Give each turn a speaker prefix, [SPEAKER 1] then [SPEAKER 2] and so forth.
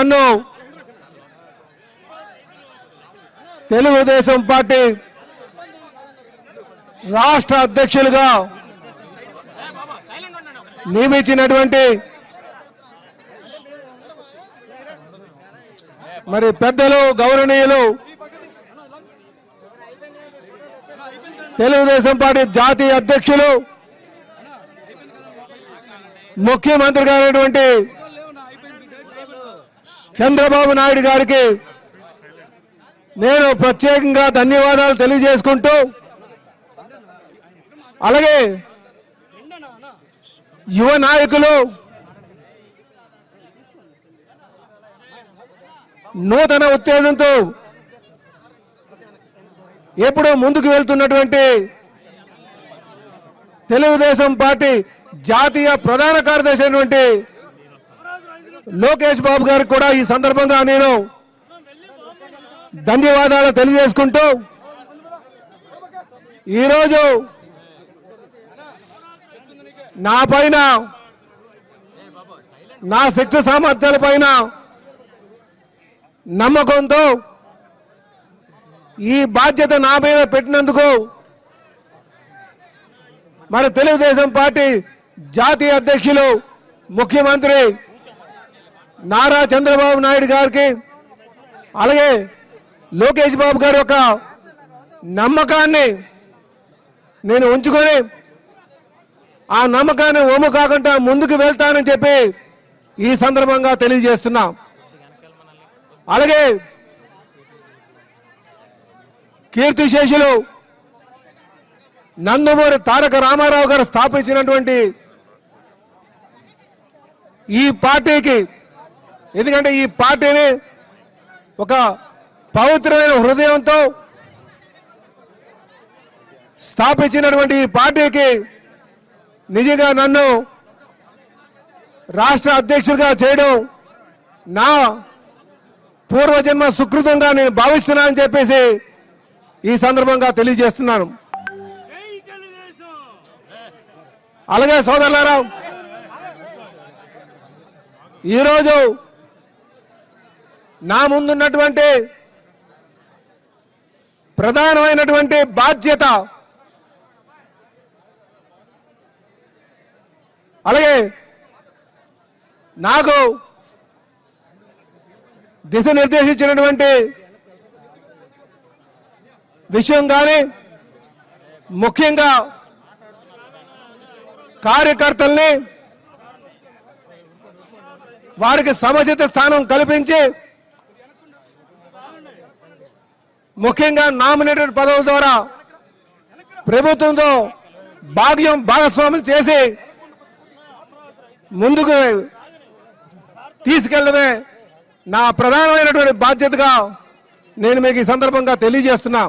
[SPEAKER 1] నన్ను తెలుగుదేశం పార్టీ రాష్ట్ర అధ్యక్షులుగా నియమించినటువంటి మరి పెద్దలు గౌరవనీయులు తెలుగుదేశం పార్టీ జాతీయ అధ్యక్షులు ముఖ్యమంత్రి గారైనటువంటి చంద్రబాబు నాయుడు గారికి నేను ప్రత్యేకంగా ధన్యవాదాలు తెలియజేసుకుంటూ అలాగే యువ నాయకులు నూతన ఉత్తేజంతో ఎప్పుడూ ముందుకు వెళ్తున్నటువంటి తెలుగుదేశం పార్టీ జాతీయ ప్రధాన కార్యదర్శి అయినటువంటి లోకేష్ బాబు గారు కూడా ఈ సందర్భంగా నేను ధన్యవాదాలు తెలియజేసుకుంటూ ఈరోజు నా పైన నా శక్తి సామర్థ్యాల పైన నమ్మకంతో ఈ బాధ్యత నా మీద పెట్టినందుకు మన తెలుగుదేశం పార్టీ జాతీయ అధ్యక్షులు ముఖ్యమంత్రి నారా చంద్రబాబు నాయుడు గారికి అలాగే లోకేష్ బాబు గారి యొక్క నమ్మకాన్ని నేను ఉంచుకొని ఆ నమ్మకాన్ని ఒమ్ము కాకుండా ముందుకు వెళ్తానని చెప్పి ఈ సందర్భంగా తెలియజేస్తున్నా. అలాగే కీర్తిశేషులు నందమూరి తారక రామారావు గారు స్థాపించినటువంటి ఈ పార్టీకి ఎందుకంటే ఈ పార్టీని ఒక పవిత్రమైన హృదయంతో స్థాపించినటువంటి ఈ పార్టీకి నిజంగా నన్ను రాష్ట్ర అధ్యక్షుడిగా చేయడం నా పూర్వజన్మ సుకృతంగా నేను భావిస్తున్నానని చెప్పేసి ఈ సందర్భంగా తెలియజేస్తున్నాను. అలాగే సోదరులారా ఈరోజు నా ముందున్నటువంటి ప్రధానమైనటువంటి బాధ్యత. అలాగే నాకు దిశ నిర్దేశించినటువంటి విషయం కానీ ముఖ్యంగా కార్యకర్తల్ని వారికి సముచిత స్థానం కల్పించి ముఖ్యంగా నామినేటెడ్ పదవుల ద్వారా ప్రభుత్వంతో భాగ్యం భాగస్వాములు చేసి ముందుకు తీసుకెళ్ళడమే నా ప్రధానమైనటువంటి బాధ్యతగా నేను మీకు ఈ సందర్భంగా తెలియజేస్తున్నా.